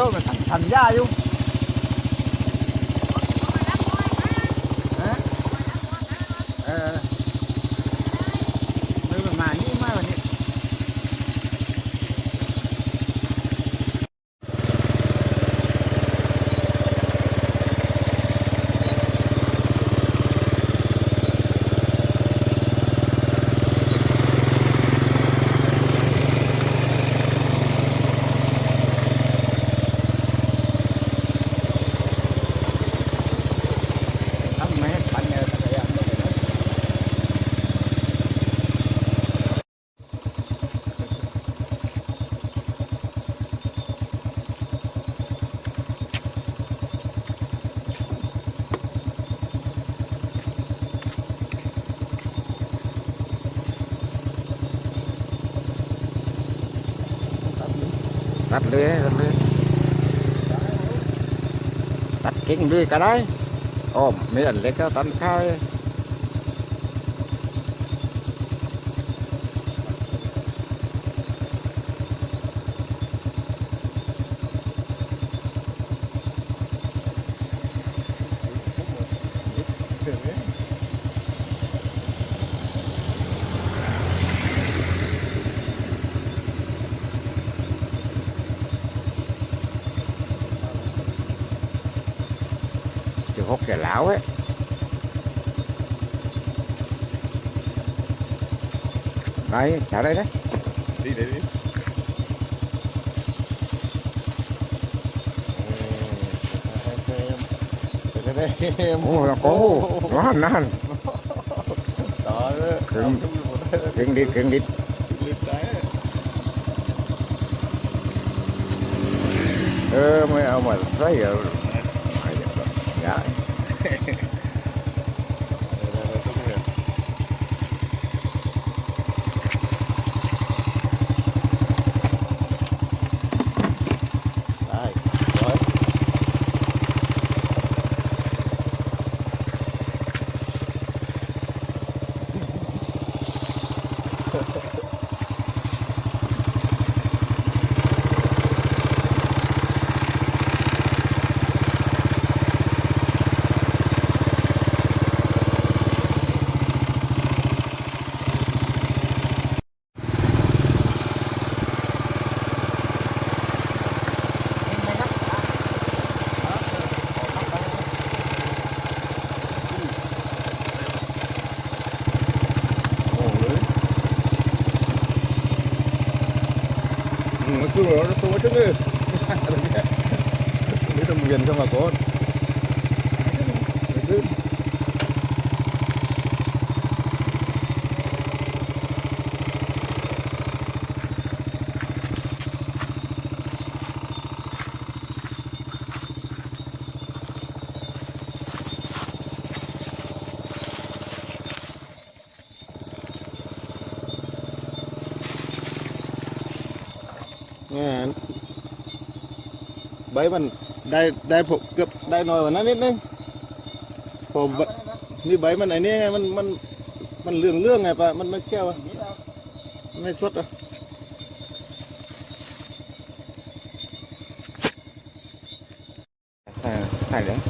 જો સમજાયું เลยตัดเลยตัดกิ่งด้วยก็ได้อ้อมไม่อันเล็กก็ตัดข้าว hút về lão ấy. Đây, trả đây đấy. Đi đi đi. Ủa, nó có nó hành nó hành kiện đi kiện đi. Ơ mấy ông mà thấy giờ dạ. eh. thức ư. Nếu trong miền sao mà có น ใบมันได้ได้ผมเกือบได้น้อยกว่านั้นนิดนึงผมนี่ใบมันไอ้นี่ไงมันมันมันเหลืองเรื่องไงปะมันไม่เชี่ยวไม่สดอะถ่ายถ่ายเล้ยว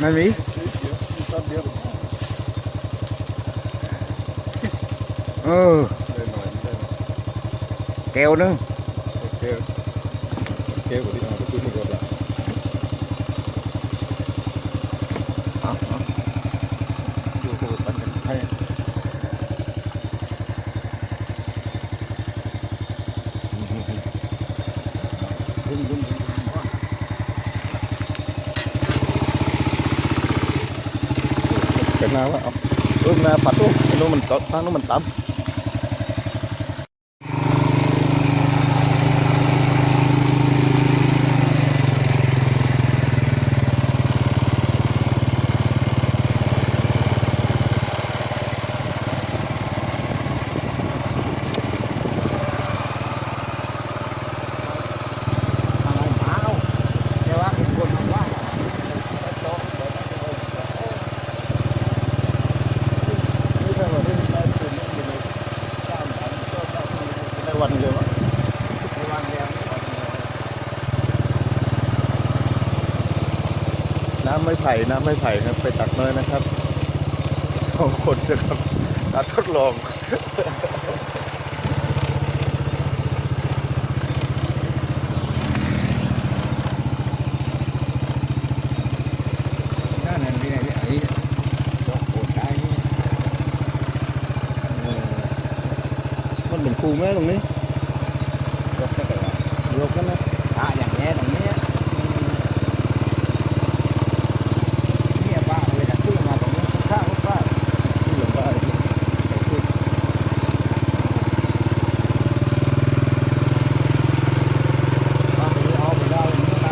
Mày Mỹ? Ừ, keo nữa. Kéo, của cái nào á รูปหน้าปัดลูกไอ้นู้นมันตกทางนู้นมันต่ำ อะไรหมาเอาแต่ว่าเป็นคนทำว่า นี่ถ้าเราได้ได้เป็นอยู่ในสามพันก็ได้ได้วันเดียวอะ ในวันเดียว น้ำ ไม่ไผ่น้ำไม่ไผ่ครับ ไปตักน้อยนะครับสองคนนะครับการทดลองนั่นนั่นนี่นี่ไอ้ดอกโคนได้นี่เออมันเป็นคูแม่ตรงนี้ ดอกแค่ไหน ยกกันนะ อะอย่างนี้ตรงนี้เนี่ยป้าเลยนะขึ้นมาตรงนี้ข้างป้า ที่หลังบ้าน ป้าไปเอาไปได้เมื่อไร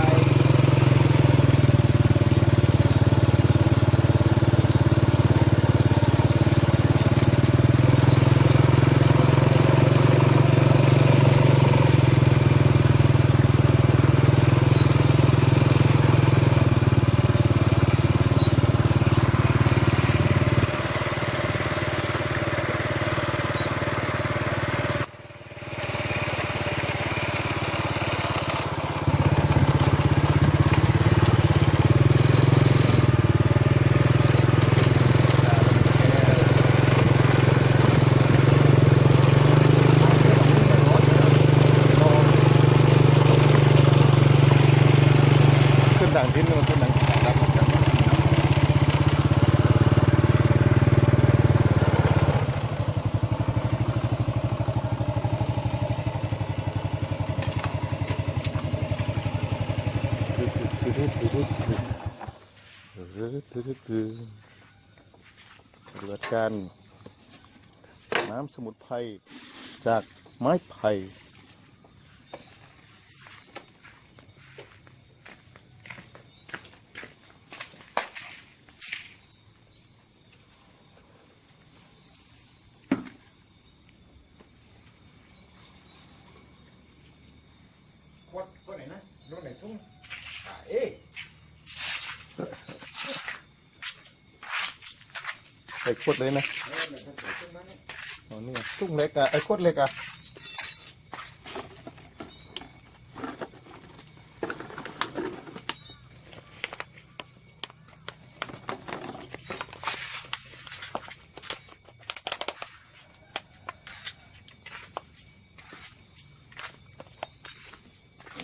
ขึ้นด่างทิ้นมันขึ้นด่างดับดับ ปฏิบัติการน้ำสมุนไพรจากไม้ไผ่ขวดขวดไหนนะรุ่นไหนทุ่งอะเอ๊ะ ใส่ ขวดเลยนะเออมันจะเกิดขึ้นมาเนี่ยอ๋อนี่ไงตุ้งเล็กอะไอ้ขวดเล็กอะ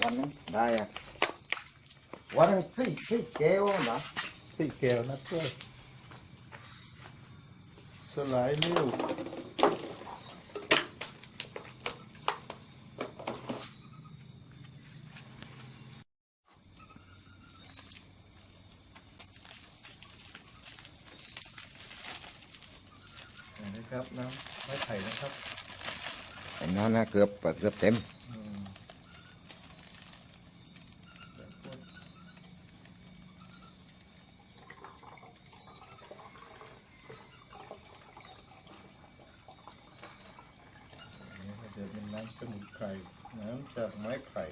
วันนึงได้อะวันนึงสี่สี่แก้วนะสี่แก้วนะช่วย สลายนิ้วนะครับน้ำไม้ไผ่นะครับไอ้นั่นนะเกือบเกือบเต็ม อืมอันนี้ก็ จะเป็นน้ำสมุนไพรน้ำจากไม้ไผ่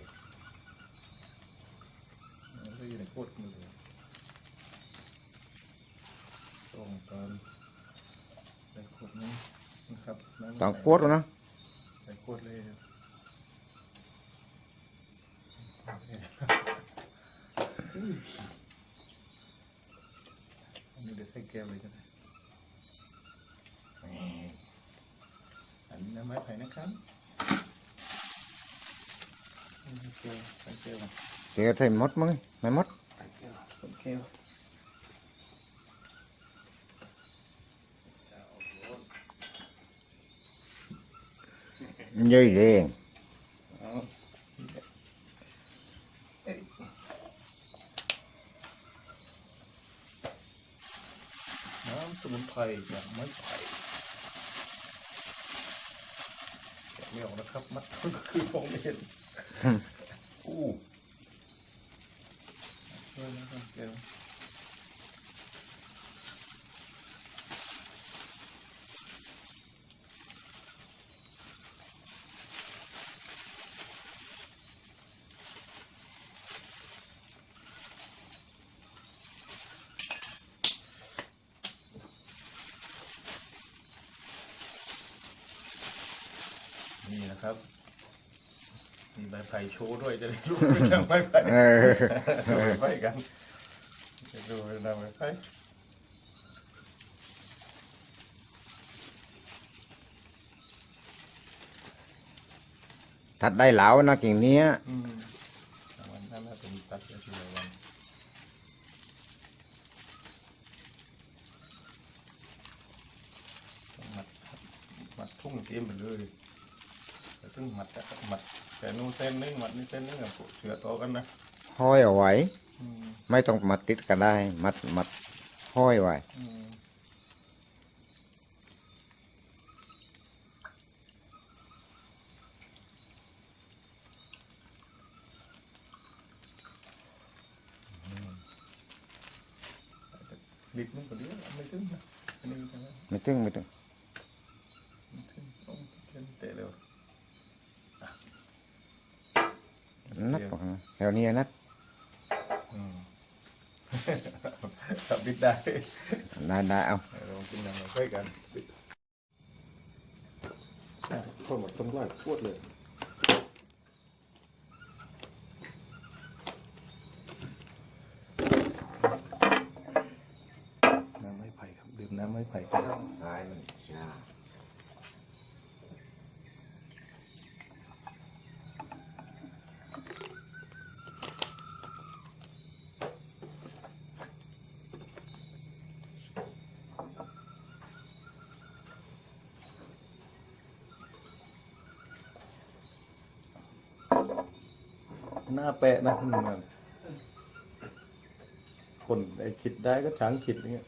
แล้วก็อยู่ในขวดมือต้องการใส่ขวดนี้นะครับน้ำต้องปวดแล้วนะใส่ขวดเลยครับอันนี้เดี๋ยวใส่แก้วเลยก็ได้อันนี้น้ำไม้ไผ่นะครับนี่แก้วใส่แก้วก่อน เจอไทยมดมั้งไม่มดยืดเองเอาน้ำสมุนไพรจากไม้ไผ่แกไม่ออกนะครับ มัดก็คือมองไม่เห็น อู้เออนะครับเดี๋ยวนี่นะครับ ใบไผ่โชว์ด้วยจะได้รู้เรื่องใบไผ่เออ ดูใบไผ่กันจะดูเรื่องใบไผ่ทัดได้เหลานะกิ่งเนี้ย อืมวันนั้นถ้าเป็นตัดก็คือวันต้องมัดมัดทุ่งเตรียมไปเลย ซึ่งมัดแต่มัดแต่นู่นเส้นนึงมัดนี่เส้นนึงอะเสือต่อกันนะห้อยเอาไว้ อืมไม่ต้องมาติดกันได้ มัดมัดห้อยไว้ อืมบิดมันก็เดียวไม่ถึงนะอันนี้ใช่ไหมไม่ตึงไม่ตึง ไม่ถึงต้องเล่นเตะเร็ว นัด แถวนี้นัดอืมถ้าบิดได้ได้ได้เอาลองกินน้ำมาค่อยกันบิดคนหมดต้นไม้ปวดเลยน้ำไม้ไผ่ครับดื่มน้ำไม้ไผ่ครับตายมันชา ห น้าแปะนะคนไอ้คิดได้ก็ช้างคิดอย่างเงี้ย